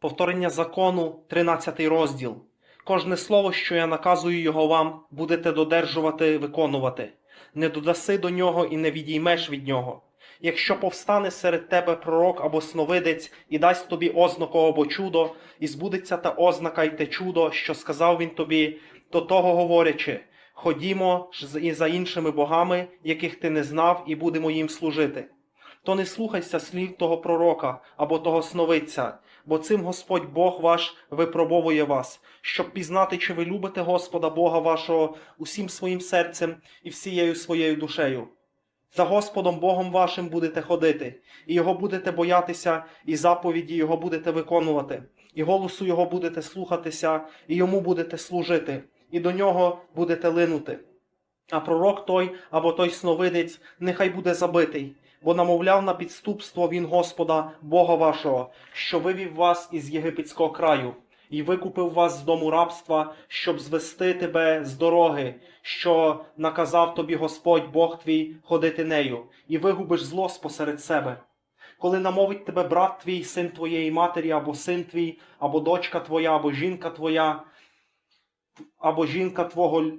Повторення закону, 13 розділ. Кожне слово, що я наказую його вам, будете додержувати, виконувати. Не додаси до нього і не відіймеш від нього. Якщо повстане серед тебе пророк або сновидець і дасть тобі ознаку або чудо, і збудеться та ознака й те чудо, що сказав він тобі, до того говорячи, ходімо ж і за іншими богами, яких ти не знав, і будемо їм служити. То не слухайся слів того пророка або того сновидця, бо цим Господь Бог ваш випробовує вас, щоб пізнати, чи ви любите Господа Бога вашого усім своїм серцем і всією своєю душею. За Господом Богом вашим будете ходити, і Його будете боятися, і заповіді Його будете виконувати, і голосу Його будете слухатися, і йому будете служити, і до нього будете линути. А пророк той або той сновидець нехай буде забитий, бо намовляв на підступство він Господа, Бога вашого, що вивів вас із єгипетського краю, і викупив вас з дому рабства, щоб звести тебе з дороги, що наказав тобі Господь Бог твій ходити нею, і вигубиш зло спосеред себе. Коли намовить тебе брат твій, син твоєї матері, або син твій, або дочка твоя, або жінка твоя, або жінка твого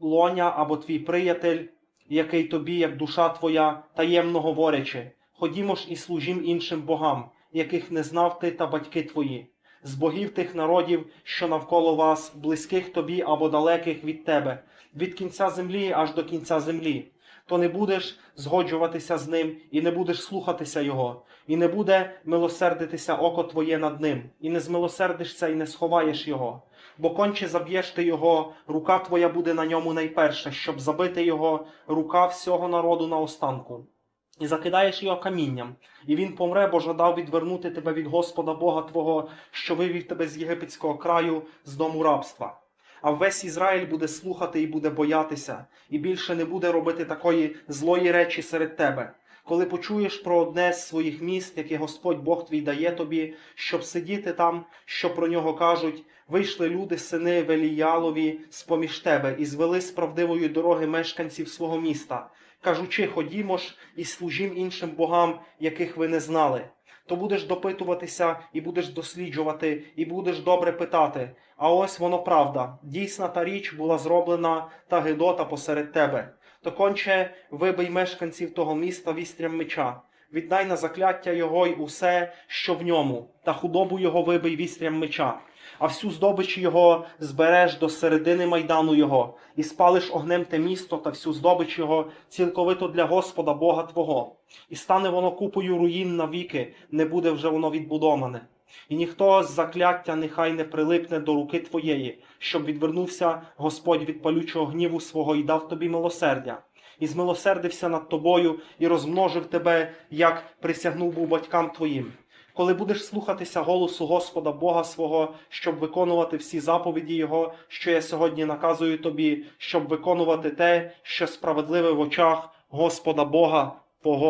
лоня, або твій приятель, який тобі, як душа твоя, таємно говорячи, ходімо ж і служім іншим богам, яких не знав ти та батьки твої, з богів тих народів, що навколо вас, близьких тобі або далеких від тебе, від кінця землі аж до кінця землі. То не будеш згоджуватися з ним, і не будеш слухатися його, і не буде милосердитися око твоє над ним, і не змилосердишся, і не сховаєш його. Бо конче заб'єш ти його, рука твоя буде на ньому найперша, щоб забити його рука всього народу на останку. І закидаєш його камінням, і він помре, бо жадав відвернути тебе від Господа Бога Твого, що вивів тебе з єгипетського краю, з дому рабства. А весь Ізраїль буде слухати і буде боятися, і більше не буде робити такої злої речі серед тебе. Коли почуєш про одне з своїх міст, яке Господь Бог твій дає тобі, щоб сидіти там, що про нього кажуть, вийшли люди, сини Веліялові, з-поміж тебе, і звели з правдивої дороги мешканців свого міста, кажучи, ходімо ж і служім іншим богам, яких ви не знали. То будеш допитуватися і будеш досліджувати, і будеш добре питати. А ось воно правда. Дійсна та річ була зроблена та гидота посеред тебе. То конче вибий мешканців того міста вістрям меча. Віддай на закляття його й усе, що в ньому, та худобу його вибий вістрям меча. А всю здобич його збереш до середини майдану його, і спалиш огнем те місто та всю здобич його цілковито для Господа Бога Твого. І стане воно купою руїн навіки, не буде вже воно відбудоване. І ніхто з закляття нехай не прилипне до руки твоєї, щоб відвернувся Господь від палючого гніву свого і дав тобі милосердя, і змилосердився над тобою і розмножив тебе, як присягнув був батькам твоїм. Коли будеш слухатися голосу Господа Бога свого, щоб виконувати всі заповіді Його, що я сьогодні наказую тобі, щоб виконувати те, що справедливе в очах Господа Бога Твого.